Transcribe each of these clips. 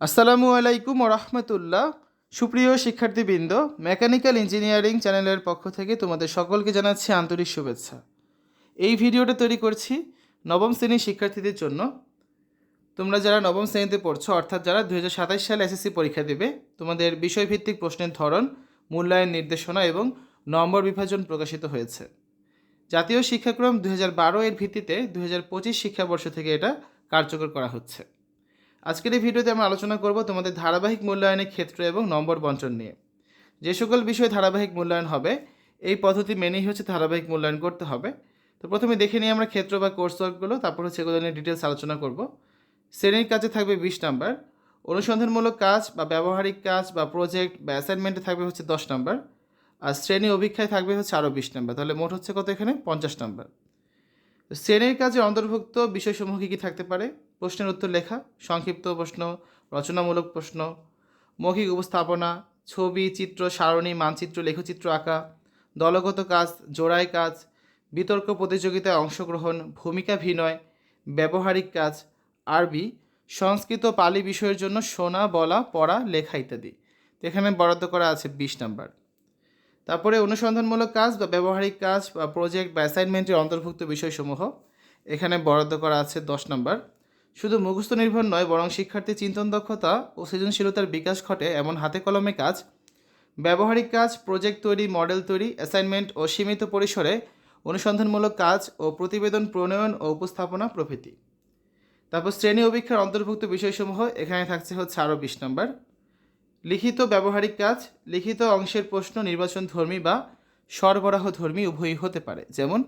আসসালামু আলাইকুম রহমতুল্লাহ। সুপ্রিয় শিক্ষার্থীবৃন্দ, মেকানিক্যাল ইঞ্জিনিয়ারিং চ্যানেলের পক্ষ থেকে তোমাদের সকলকে জানাচ্ছি আন্তরিক শুভেচ্ছা। এই ভিডিওটা তৈরি করছি নবম শ্রেণির শিক্ষার্থীদের জন্য। তোমরা যারা নবম শ্রেণীতে পড়ছো, অর্থাৎ যারা দু সালে এসএসসি পরীক্ষা দেবে, তোমাদের বিষয়ভিত্তিক প্রশ্নের ধরন, মূল্যায়ন নির্দেশনা এবং নম্বর বিভাজন প্রকাশিত হয়েছে। জাতীয় শিক্ষাক্রম দু হাজার বারো এর ভিত্তিতে দু হাজার পঁচিশ শিক্ষাবর্ষ থেকে এটা কার্যকর করা হচ্ছে। আজকের এই ভিডিওতে আমরা আলোচনা করব তোমাদের ধারাবাহিক মূল্যায়নের ক্ষেত্র এবং নম্বর বঞ্চন নিয়ে। যে সকল বিষয়ে ধারাবাহিক মূল্যায়ন হবে, এই পদ্ধতি মেনেই হচ্ছে ধারাবাহিক মূল্যায়ন করতে হবে। তো প্রথমে দেখে নিই আমরা ক্ষেত্র বা কোর্স ওয়ার্কগুলো, তারপর হচ্ছে এগুলো নিয়ে ডিটেলস আলোচনা করব। শ্রেণির কাজে থাকবে বিশ নাম্বার। অনুসন্ধানমূলক কাজ বা ব্যবহারিক কাজ বা প্রজেক্ট বা অ্যাসাইনমেন্টে থাকবে হচ্ছে দশ নাম্বার। আর শ্রেণি অভিক্ষায় থাকবে হচ্ছে আরও বিশ নাম্বার, তাহলে মোট হচ্ছে কত এখানে? পঞ্চাশ নাম্বার। শ্রেণির কাজে অন্তর্ভুক্ত বিষয়সমূহ কী কী থাকতে পারে? প্রশ্নের উত্তর লেখা, সংক্ষিপ্ত প্রশ্ন, রচনামূলক প্রশ্ন, মৌখিক উপস্থাপনা, ছবি, চিত্র, সারণী, মানচিত্র, লেখচিত্র আঁকা, দলগত কাজ, জোড়াই কাজ, বিতর্ক প্রতিযোগিতায় অংশগ্রহণ, ভূমিকা ভিনয় ব্যবহারিক কাজ, আরবি, সংস্কৃত পালি বিষয়ের জন্য শোনা, বলা, পড়া, লেখা ইত্যাদি। এখানে বরাদ্দ করা আছে বিশ নাম্বার। তারপরে অনুসন্ধানমূলক কাজ বা ব্যবহারিক কাজ বা প্রজেক্ট বা অ্যাসাইনমেন্টের অন্তর্ভুক্ত বিষয়সমূহ, এখানে বরাদ্দ করা আছে দশ নম্বর। শুধু মুখস্থ নির্ভর নয়, বরং শিক্ষার্থী চিন্তন দক্ষতা ও সৃজনশীলতার বিকাশ ঘটে এমন হাতে কলমে কাজ। ব্যবহারিক কাজ, প্রজেক্ট তৈরি, মডেল তৈরি, অ্যাসাইনমেন্ট ও সীমিত পরিসরে অনুসন্ধানমূলক কাজ ও প্রতিবেদন প্রণয়ন ও উপস্থাপনা প্রভৃতি। তারপর শ্রেণি অভিক্ষার অন্তর্ভুক্ত বিষয়সমূহ এখানে থাকছে হচ্ছে আরও বিশ নম্বর। লিখিত ব্যবহারিক কাজ, লিখিত অংশের প্রশ্ন নির্বাচন ধর্মী বা সরবরাহ ধর্মী উভয়ই হতে পারে। যেমন,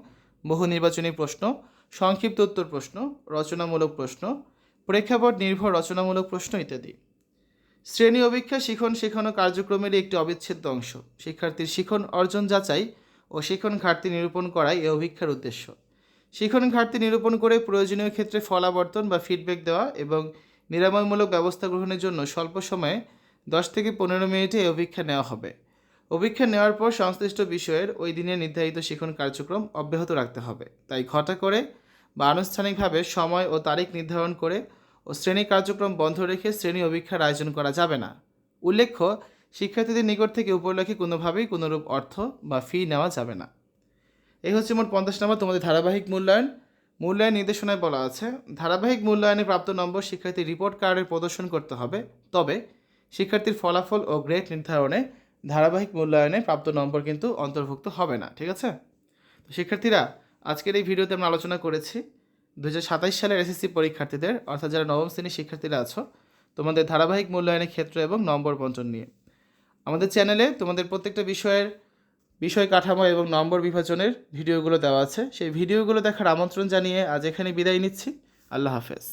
বহু নির্বাচনী প্রশ্ন সংক্ষিপ্ত উত্তর প্রশ্ন, রচনামূলক প্রশ্ন, প্রেক্ষাপট নির্ভর রচনামূলক প্রশ্ন ইত্যাদি। শ্রেণি অভিক্ষা শিখন শেখানো কার্যক্রমের একটি অবিচ্ছেদ্য অংশ। শিক্ষার্থীর শিখন অর্জন যাচাই ও শিখন ঘাটতি নিরূপণ করাই এ অভিক্ষার উদ্দেশ্য। শিখন ঘাটতি নিরূপণ করে প্রয়োজনীয় ক্ষেত্রে ফলাবর্তন বা ফিডব্যাক দেওয়া এবং নিরাময়মূলক ব্যবস্থা গ্রহণের জন্য স্বল্প সময়ে দশ থেকে পনেরো মিনিটে এই অভিক্ষা নেওয়া হবে। অভিক্ষা নেওয়ার পর সংশ্লিষ্ট বিষয়ের ওই দিনের নির্ধারিত শিখন কার্যক্রম অব্যাহত রাখতে হবে। তাই ঘটা করে বা আনুষ্ঠানিকভাবে সময় ও তারিখ নির্ধারণ করে ও শ্রেণি কার্যক্রম বন্ধ রেখে শ্রেণি অভীক্ষার আয়োজন করা যাবে না। উল্লেখ্য, শিক্ষার্থীদের নিকট থেকে উপলক্ষে কোনোভাবেই কোনোরূপ অর্থ বা ফি নেওয়া যাবে না। এই হচ্ছে মোট পঞ্চাশ নম্বর, তোমাদের ধারাবাহিক মূল্যায়ন। মূল্যায়ন নির্দেশনায় বলা আছে, ধারাবাহিক মূল্যায়নে প্রাপ্ত নম্বর শিক্ষার্থী রিপোর্ট কার্ডে প্রদর্শন করতে হবে। তবে শিক্ষার্থীর ফলাফল ও গ্রেড নির্ধারণে ধারাবাহিক মূল্যায়নে প্রাপ্ত নম্বর কিন্তু অন্তর্ভুক্ত হবে না, ঠিক আছে? তো শিক্ষার্থীরা আজকের এই ভিডিওতে আমরা আলোচনা করেছি দু সালের এসএসসি পরীক্ষার্থীদের, অর্থাৎ যারা নবম শ্রেণির শিক্ষার্থীরা আছো, তোমাদের ধারাবাহিক মূল্যায়নের ক্ষেত্র এবং নম্বর বন্টন নিয়ে। আমাদের চ্যানেলে তোমাদের প্রত্যেকটা বিষয়ের বিষয় কাঠামো এবং নম্বর বিভাজনের ভিডিওগুলো দেওয়া আছে। সেই ভিডিওগুলো দেখার আমন্ত্রণ জানিয়ে আজ এখানে বিদায় নিচ্ছি। আল্লাহ হাফেজ।